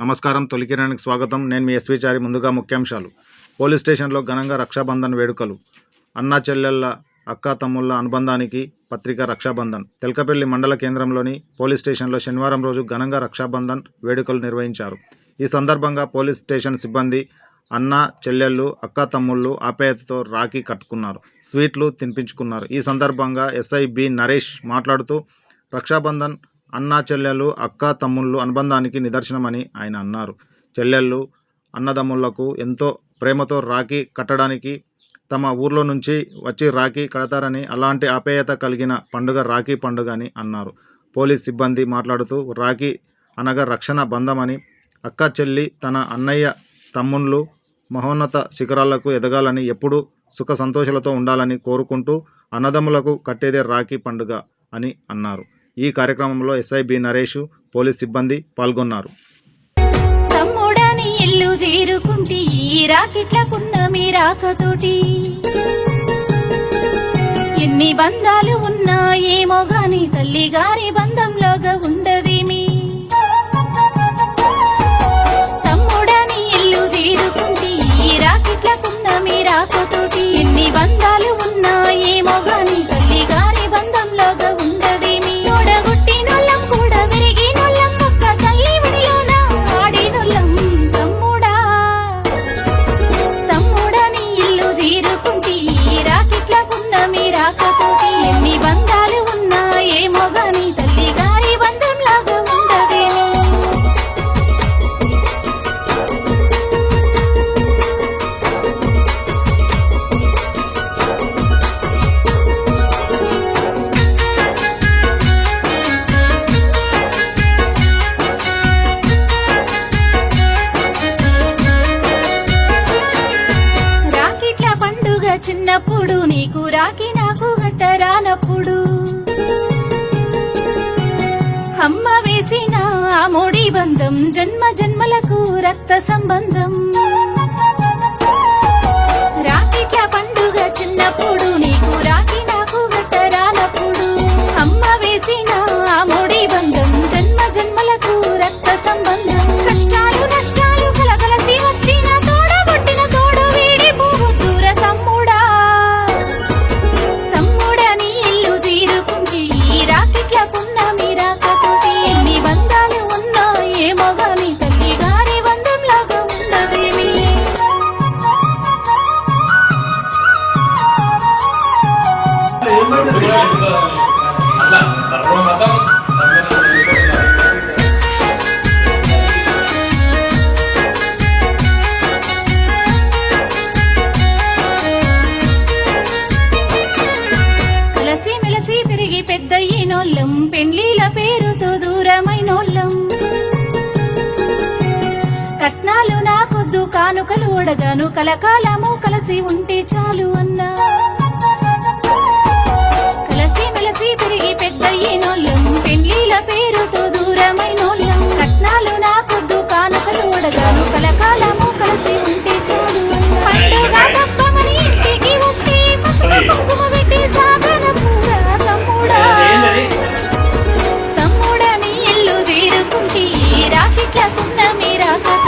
నమస్కారం తొలికిరానికి స్వాగతం. నేను మీ ఎస్విచారి ముందుగా ముఖ్యాంశాలు. పోలీస్ స్టేషన్లో ఘనంగా రక్షాబంధన్ వేడుకలు. అన్నా చెల్లెళ్ళ అక్క తమ్ముళ్ళ అనుబంధానికి పత్రిక రక్షాబంధన్. తెలకపల్లి మండల కేంద్రంలోని పోలీస్ స్టేషన్లో శనివారం రోజు ఘనంగా రక్షాబంధన్ వేడుకలు నిర్వహించారు. ఈ సందర్భంగా పోలీస్ స్టేషన్ సిబ్బంది అన్న చెల్లెళ్ళు అక్క తమ్ముళ్ళు ఆప్యాయతతో రాఖీ కట్టుకున్నారు. స్వీట్లు తినిపించుకున్నారు. ఈ సందర్భంగా ఎస్ఐ బి నరేష్ మాట్లాడుతూ రక్షాబంధన్ అన్న చెల్లెలు అక్క తమ్ముళ్ళు అనుబంధానికి నిదర్శనమని ఆయన అన్నారు. చెల్లెళ్ళు అన్నదమ్ముళ్ళకు ఎంతో ప్రేమతో రాఖీ కట్టడానికి తమ ఊర్లో నుంచి వచ్చి రాఖీ కడతారని అలాంటి ఆప్యాయత కలిగిన పండుగ రాఖీ పండుగ అని అన్నారు. పోలీస్ సిబ్బంది మాట్లాడుతూ రాఖీ అనగా రక్షణ బంధమని అక్క చెల్లి తన అన్నయ్య తమ్ముళ్ళు మహోన్నత శిఖరాలకు ఎదగాలని ఎప్పుడూ సుఖ సంతోషాలతో ఉండాలని కోరుకుంటూ అన్నదమ్ములకు కట్టేదే రాఖీ పండుగ అని అన్నారు. ఈ కార్యక్రమంలో ఎస్ఐ బి నరేష్ పోలీస్ సిబ్బంది పాల్గొన్నారు. ఇల్లు మీ రాకతోటి. ఎన్ని బంధాలు ఉన్నా ఏమో గాని తల్లిగా చిన్నప్పుడు నీకు రాకి నాకు గట్ట రానప్పుడు అమ్మ వేసిన ఆ మోడి బంధం జన్మ జన్మలకు రక్త సంబంధం. అందరూ సర్వమతం పెద్దయ్యినోళ్ళం. పెండ్లీల పేరుతో దూరమైనోళ్ళం. కట్నాలు నాకొద్దు కానుకలు ఒడగాను కలకాలము కలసి ఉంటే చాలు అన్నా.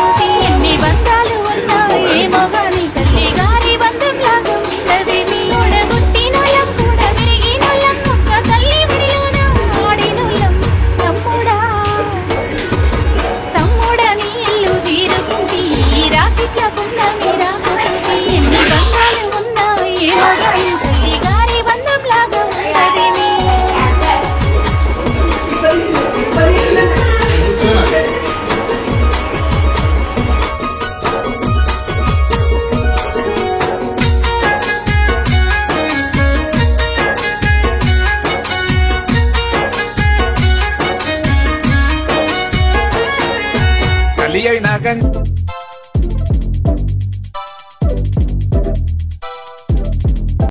You. வலியை நகன்.